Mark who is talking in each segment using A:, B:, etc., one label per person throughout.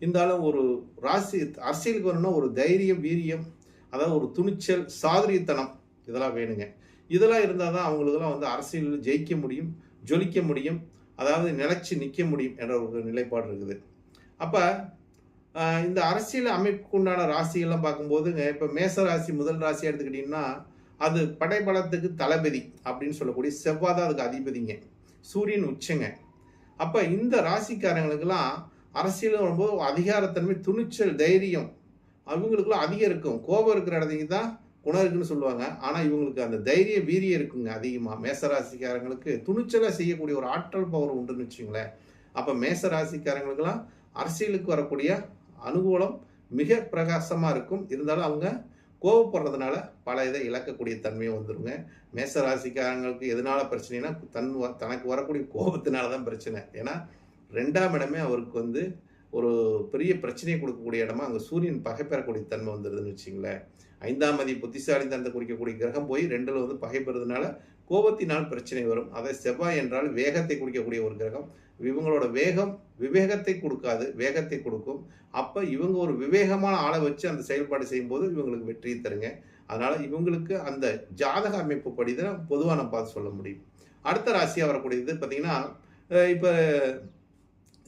A: இருந்தாலும் ஒரு ராசி அரசியலுக்கு வரணும்னா ஒரு தைரியம் வீரியம் அதாவது ஒரு துணிச்சல் சாதுரியத்தனம் இதெல்லாம் வேணுங்க. இதெல்லாம் இருந்தால் தான் அவங்களுக்கெல்லாம் வந்து அரசியலில் ஜெயிக்க முடியும் ஜொலிக்க முடியும் அதாவது நிலச்சி நிற்க முடியும் என்ற ஒரு நிலைப்பாடு இருக்குது. அப்போ இந்த அரசியல் அமைப்புக்கு உண்டான ராசிகள்லாம் பார்க்கும்போதுங்க இப்போ மேச ராசி முதல் ராசி எடுத்துக்கிட்டிங்கன்னா அது படைபலத்துக்கு தளபதி அப்படின்னு சொல்லக்கூடிய செவ்வாய் தான் அதுக்கு அதிபதிங்க. சூரியன் உச்சங்க. அப்போ இந்த ராசிக்காரங்களுக்கெல்லாம் அரசியல் வரும்போது அதிகாரத்தன்மை துணிச்சல் தைரியம் அவங்களுக்குலாம் அதிகம் இருக்கும். கோபம் இருக்கிற இடத்துக்கு தான் குணம் இருக்குன்னு சொல்லுவாங்க. ஆனால் இவங்களுக்கு அந்த தைரிய வீரியம் இருக்குங்க அதிகமாக மேசராசிக்காரங்களுக்கு துணிச்சலாக செய்யக்கூடிய ஒரு ஆற்றல் பவர் உண்டுன்னு வச்சுங்களேன் அப்போ மேசராசிக்காரங்களுக்கெல்லாம் அரசியலுக்கு வரக்கூடிய அனுகூலம் மிக பிரகாசமாக இருக்கும். இருந்தாலும் அவங்க கோவப்படுறதுனால பல இதை இழக்கக்கூடிய தன்மையும் வந்துடுங்க மேச ராசிக்காரங்களுக்கு எதனால பிரச்சனைனா தன் தனக்கு வரக்கூடிய கோபத்தினால தான் பிரச்சனை. ஏன்னா ரெண்டாம் இடமே அவருக்கு வந்து ஒரு பெரிய பிரச்சனையை கொடுக்கக்கூடிய இடமா அங்கே சூரியன் பகை பெறக்கூடிய தன்மை வந்துடுதுன்னு வச்சுங்களேன். ஐந்தாம் மதி புத்திசாலி தந்தை குறிக்கக்கூடிய கிரகம் போய் ரெண்டில் வந்து பகை பெறுறதுனால கோபத்தினால் பிரச்சனை வரும். அதை செவ்வாய் என்றால் வேகத்தை குறிக்கக்கூடிய ஒரு கிரகம். இவங்களோட வேகம் விவேகத்தை கொடுக்காது வேகத்தை கொடுக்கும். அப்போ இவங்க ஒரு விவேகமான ஆளை வச்சு அந்த செயல்பாடு செய்யும்போது இவங்களுக்கு வெற்றியை தருங்க. அதனால் இவங்களுக்கு அந்த ஜாதக அமைப்பு படி தான் பொதுவாக நம்ம பார்த்து சொல்ல முடியும். அடுத்த ராசியாக வரக்கூடியது பார்த்தீங்கன்னா இப்போ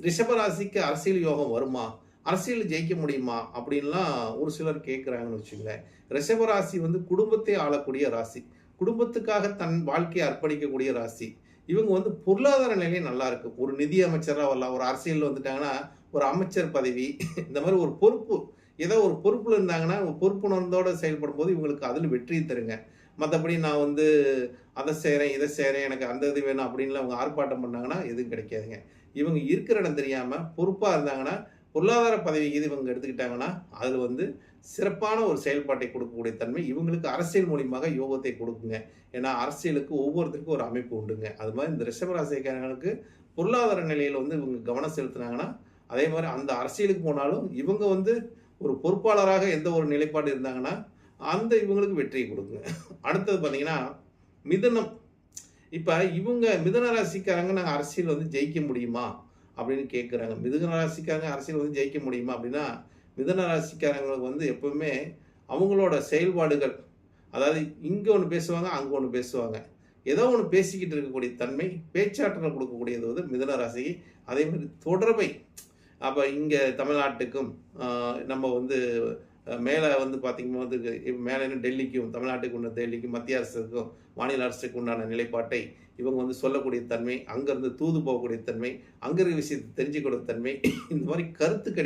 A: ரிஷபராசிக்கு அரசியல் யோகம் வருமா? அரசியல் ஜெயிக்க முடியுமா? அப்படின்லாம் ஒரு சிலர் கேட்குறாங்கன்னு வச்சுங்களேன் ரிஷபராசி வந்து குடும்பத்தை ஆளக்கூடிய ராசி. குடும்பத்துக்காக தன் வாழ்க்கையை அர்ப்பணிக்கக்கூடிய ராசி. இவங்க வந்து பொருளாதார நிலையும் நல்லா இருக்கு. ஒரு நிதி அமைச்சராக வரலாம் ஒரு அரசியல் வந்துட்டாங்கன்னா ஒரு அமைச்சர் பதவி இந்த மாதிரி ஒரு பொறுப்பு. ஏதோ ஒரு பொறுப்பில் இருந்தாங்கன்னா பொறுப்புணர்ந்தோடு செயல்படும் போது இவங்களுக்கு அதில் வெற்றி தருங்க. மற்றபடி நான் வந்து அதை செய்கிறேன் இதை செய்கிறேன் எனக்கு அந்த இது வேணும் அப்படின்னு அவங்க ஆர்ப்பாட்டம் பண்ணாங்கன்னா எதுவும் கிடைக்காதுங்க. இவங்க இருக்கிற இடம் தெரியாமல் பொறுப்பாக இருந்தாங்கன்னா பொருளாதார பதவி இது இவங்க எடுத்துக்கிட்டாங்கன்னா அதில் வந்து சிறப்பான ஒரு செயல்பாட்டை கொடுக்கக்கூடிய தன்மை இவங்களுக்கு அரசியல் மூலியமாக யோகத்தை கொடுக்குங்க. ஏன்னா அரசியலுக்கு ஒவ்வொருத்தருக்கும் ஒரு அமைப்பு உண்டுங்க. அது மாதிரி இந்த ரிஷபராசிக்காரங்களுக்கு பொருளாதார நிலையில் வந்து இவங்க கவனம் செலுத்தினாங்கன்னா அதே மாதிரி அந்த அரசியலுக்கு போனாலும் இவங்க வந்து ஒரு பொறுப்பாளராக எந்த ஒரு நிலைப்பாடு இருந்தாங்கன்னா அந்த இவங்களுக்கு வெற்றியை கொடுக்குங்க. அடுத்தது பார்த்தீங்கன்னா மிதனம். இப்போ இவங்க மிதன ராசிக்காரங்க நாங்கள் அரசியல் வந்து ஜெயிக்க முடியுமா? அப்படின்னு கேட்குறாங்க மிதுன ராசிக்காரங்க அரசியல் வந்து ஜெயிக்க முடியுமா? அப்படின்னா மிதன ராசிக்காரங்களுக்கு வந்து எப்பவுமே அவங்களோட செயல்பாடுகள் அதாவது இங்கே ஒன்று பேசுவாங்க அங்கே ஒன்று பேசுவாங்க. ஏதோ ஒன்று பேசிக்கிட்டு இருக்கக்கூடிய தன்மை பேச்சாற்றல் கொடுக்கக்கூடியது வந்து மிதன ராசிக்கு அதே மாதிரி தொடர்பை. அப்போ இங்கே தமிழ்நாட்டுக்கும் நம்ம வந்து மேலே வந்து பார்த்திங்கன்னா வந்து மேலே என்ன டெல்லிக்கும் தமிழ்நாட்டுக்கு உள்ள டெல்லிக்கும் மத்திய அரசுக்கும் மாநில அரசுக்கு உண்டான நிலைப்பாட்டை இவங்க வந்து சொல்லக்கூடிய தன்மை அங்கேருந்து தூது போகக்கூடிய தன்மை அங்கே இருக்கிற விஷயத்தை தெரிஞ்சுக்கூடிய தன்மை இந்த மாதிரி கருத்து